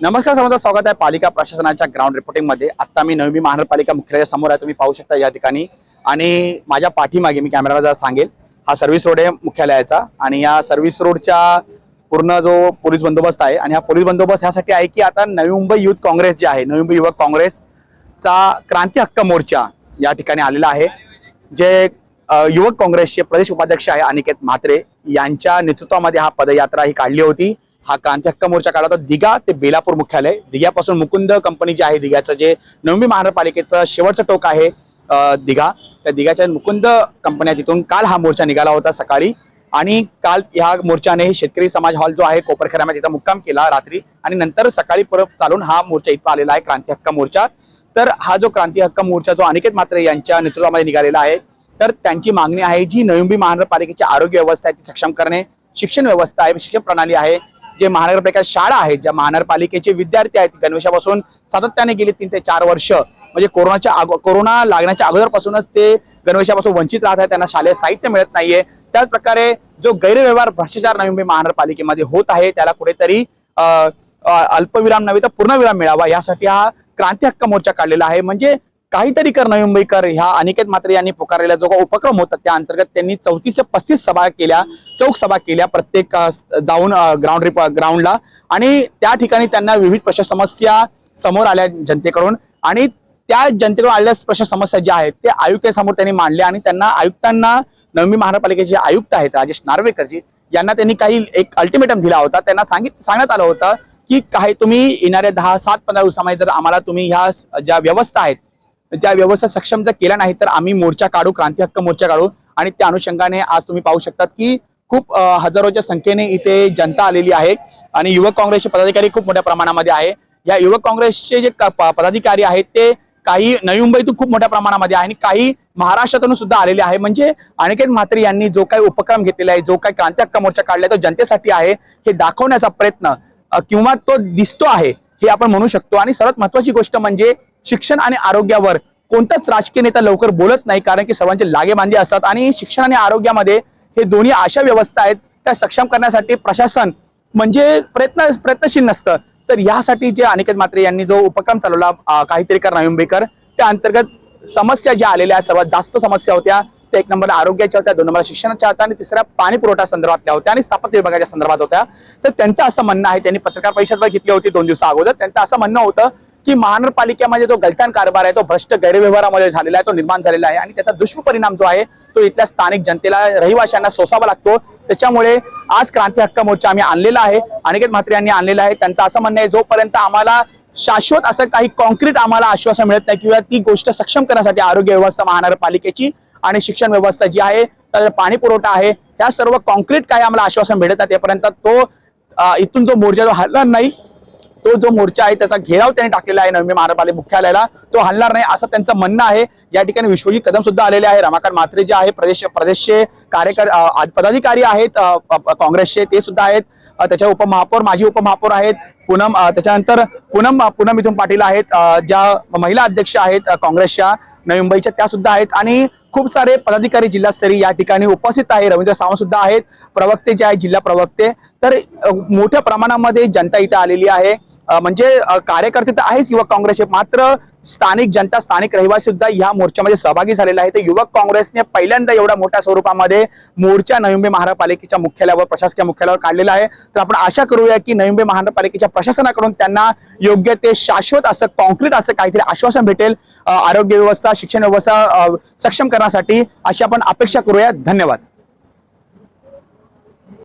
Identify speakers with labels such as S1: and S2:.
S1: नमस्कार सर्वांचं स्वागत आहे पालिका प्रशासनाच्या ग्राउंड रिपोर्टिंगमध्ये. आता मी नवी महानगरपालिका मुख्यालयाच्या समोर आहे. तुम्ही पाहू शकता या ठिकाणी. आणि माझ्या पाठीमागे मी कॅमेराला जर सांगेल. हा सर्व्हिस रोड आहे मुख्यालयाचा. आणि या सर्व्हिस रोडच्या पूर्ण जो पोलीस बंदोबस्त आहे आणि हा पोलीस बंदोबस्त ह्यासाठी आहे की आता नवी मुंबई युथ काँग्रेस जे आहे नवी मुंबई युवक काँग्रेसचा क्रांती हक्क मोर्चा या ठिकाणी आलेला आहे. जे युवक काँग्रेसचे प्रदेश उपाध्यक्ष आहे अनिकेत म्हात्रे. यांच्या नेतृत्वामध्ये हा पदयात्रा ही काढली होती. हा क्रांती हक्क मोर्चा काढला होता. दिघा ते बेलापूर मुख्यालय. दिघ्यापासून मुकुंद कंपनी जी आहे दिघ्याचं जे नवमी महानगरपालिकेचं शेवटचं टोक आहे दिघा. त्या दिघाच्या मुकुंद कंपन्या तिथून काल हा मोर्चा निघाला होता सकाळी. आणि काल ह्या मोर्चाने शेतकरी समाज हॉल जो आहे कोपरखेऱ्यामध्ये तिथं मुक्काम केला रात्री. आणि नंतर सकाळी परत चालून हा मोर्चा इथं आलेला आहे क्रांती हक्क मोर्चा. तर हा जो क्रांती हक्क मोर्चा जो अनिकेत म्हात्रे यांच्या नेतृत्वामध्ये निघालेला आहे तर त्यांची मागणी आहे जी नवी महानगरपालिकेची आरोग्य व्यवस्था आहे ती सक्षम करणे. शिक्षण व्यवस्था आहे शिक्षण प्रणाली आहे. जे महानगरपालिका शाळा आहेत ज्या महानगरपालिकेचे विद्यार्थी आहेत गणवेशापासून सातत्याने गेली तीन ते चार वर्ष म्हणजे कोरोनाच्या अगो कोरोना लागण्याच्या अगोदरपासूनच ते गणवेशापासून वंचित राहत आहेत त्यांना शालेय साहित्य मिळत नाहीये. त्याच प्रकारे जो गैरव्यवहार भ्रष्टाचार नवी मुंबई महानगरपालिकेमध्ये होत आहे त्याला कुठेतरी अल्पविराम नव्हे तर पूर्णविराम मिळावा यासाठी हा क्रांती हक्क मोर्चा काढलेला आहे. म्हणजे काहीतरी कर नवी मुंबईकर. ह्या अनिकेत म्हात्रे यांनी पुकारलेला जो काही उपक्रम होता त्या अंतर्गत त्यांनी चौतीस ते पस्तीस सभा केल्या चौक सभा केल्या प्रत्येक जाऊन ग्राउंड रिप ग्राउंडला आणि त्या ठिकाणी त्यांना विविध प्रश्न समस्या समोर आल्या जनतेकडून. आणि त्या जनतेकडून आलेल्या प्रश्न समस्या ज्या आहेत ते आयुक्तांसमोर त्यांनी मांडल्या आणि त्यांना आयुक्तांना नवी महानगरपालिकेचे आयुक्त आहेत राजेश नार्वेकरजी यांना त्यांनी काही एक अल्टिमेटम दिला होता. त्यांना सांगित सांगण्यात आलं होतं की काही तुम्ही येणाऱ्या दहा सात पंधरा दिवसामध्ये जर आम्हाला तुम्ही ह्या स- ज्या व्यवस्था आहेत त्या व्यवस्था सक्षम जर केल्या नाही तर आम्ही मोर्चा काढू क्रांती हक्क मोर्चा काढू. आणि त्या अनुषंगाने आज तुम्ही पाहू शकतात की खूप हजारोच्या संख्येने इथे जनता आलेली आहे. आणि युवक काँग्रेसचे पदाधिकारी खूप मोठ्या प्रमाणामध्ये आहे. या युवक काँग्रेसचे जे प- पदाधिकारी आहेत ते काही नवी मुंबईतून खूप मोठ्या प्रमाणामध्ये आहे. आणि काही महाराष्ट्रातून सुद्धा आलेले आहे. म्हणजे अनिकेत म्हात्रे यांनी जो काही उपक्रम घेतलेला आहे जो काही क्रांती हक्क मोर्चा काढलाय तो जनतेसाठी आहे हे दाखवण्याचा प्रयत्न किंवा तो दिसतो आहे हे आपण म्हणू शकतो. आणि सर्वात महत्वाची गोष्ट म्हणजे शिक्षण आणि आरोग्यावर कोणताच राजकीय नेता लवकर बोलत नाही कारण की सर्वांचे लागेबांधे असतात. आणि शिक्षण आणि आरोग्यामध्ये हे दोन्ही अशा व्यवस्था आहेत त्या सक्षम करण्यासाठी प्रशासन म्हणजे प्रयत्न प्रयत्नशील नसतं. तर यासाठी जे अनिकेत मात्रे यांनी जो उपक्रम चालवला काहीतरी कर नवी त्या अंतर्गत समस्या ज्या आलेल्या सर्वात जास्त समस्या होत्या त्या एक नंबरला आरोग्याच्या होत्या दोन नंबरला शिक्षणाच्या होत्या आणि तिसऱ्या पाणी पुरवठा संदर्भातल्या होत्या आणि स्थापत्य विभागाच्या संदर्भात होत्या. तर त्यांचं असं म्हणणं आहे त्यांनी पत्रकार परिषद घेतली होती दोन दिवसा अगोदर त्यांचं असं म्हणणं होतं की महानगरपालिकेमध्ये जो गलतान कारभार आहे तो भ्रष्ट गैरव्यवहारामध्ये झालेला आहे तो निर्माण झालेला आहे आणि त्याचा दुष्परिणाम जो आहे तो इथल्या स्थानिक जनतेला रहिवाशांना सोसावा लागतो. त्याच्यामुळे आज क्रांती हक्क मोर्चा आम्ही आणलेला आहे. अनिकेत म्हात्रे यांनी आणलेला आहे. त्यांचं असं म्हणणं आहे जोपर्यंत आम्हाला शाश्वत असं काही कॉन्क्रीट आम्हाला आश्वासन मिळत नाही किंवा ती गोष्ट सक्षम करण्यासाठी आरोग्य व्यवस्था महानगरपालिकेची आणि शिक्षण व्यवस्था जी आहे तर पाणी पुरवठा आहे ह्या सर्व कॉन्क्रीट काही आम्हाला आश्वासन मिळत नाही. तेपर्यंत तो इथून जो मोर्चा जो हलणार नाही तो जो मोर्चा आहे त्याचा घेराव त्यांनी टाकलेला आहे नवी महानगरपालिका मुख्यालयाला तो हलणार नाही असं त्यांचं म्हणणं आहे. या ठिकाणी विश्वजी कदम सुद्धा आलेले आहे रमाकांत म्हात्रे जे आहे प्रदेश प्रदेशचे कार्यकर पदाधिकारी आहेत काँग्रेसचे ते सुद्धा आहेत. त्याच्या उपमहापौर माजी उपमहापौर आहेत. पूनम त्याच्यानंतर पूनम पूनम इथून पाटील आहेत. ज्या महिला अध्यक्ष आहेत काँग्रेसच्या नवी मुंबईच्या त्या सुद्धा आहेत. आणि खूप सारे पदाधिकारी जिल्हास्तरीय या ठिकाणी उपस्थित आहे रवींद्र सावंत सुद्धा आहेत. प्रवक्ते जे आहेत जिल्हा प्रवक्ते. तर मोठ्या प्रमाणामध्ये जनता इथे आलेली आहे. म्हणजे कार्यकर्ते तर आहेत युवक काँग्रेसचे मात्र स्थानिक जनता स्थानिक रहिवासी सुद्धा या मोर्चामध्ये सहभागी झालेला आहे तर युवक काँग्रेसने पहिल्यांदा एवढ्या मोठ्या स्वरूपामध्ये मोर्चा नवी मुंबई महानगरपालिकेच्या मुख्यालयावर प्रशासकीय मुख्यालयावर काढलेला आहे. तर आपण आशा करूया की नवी मुंबई महानगरपालिकेच्या प्रशासनाकडून त्यांना योग्य ते शाश्वत असं कॉन्क्रीट असं काहीतरी आश्वासन भेटेल. आरोग्य व्यवस्था शिक्षण व्यवस्था सक्षम करण्यासाठी अशी आपण अपेक्षा करूया. धन्यवाद.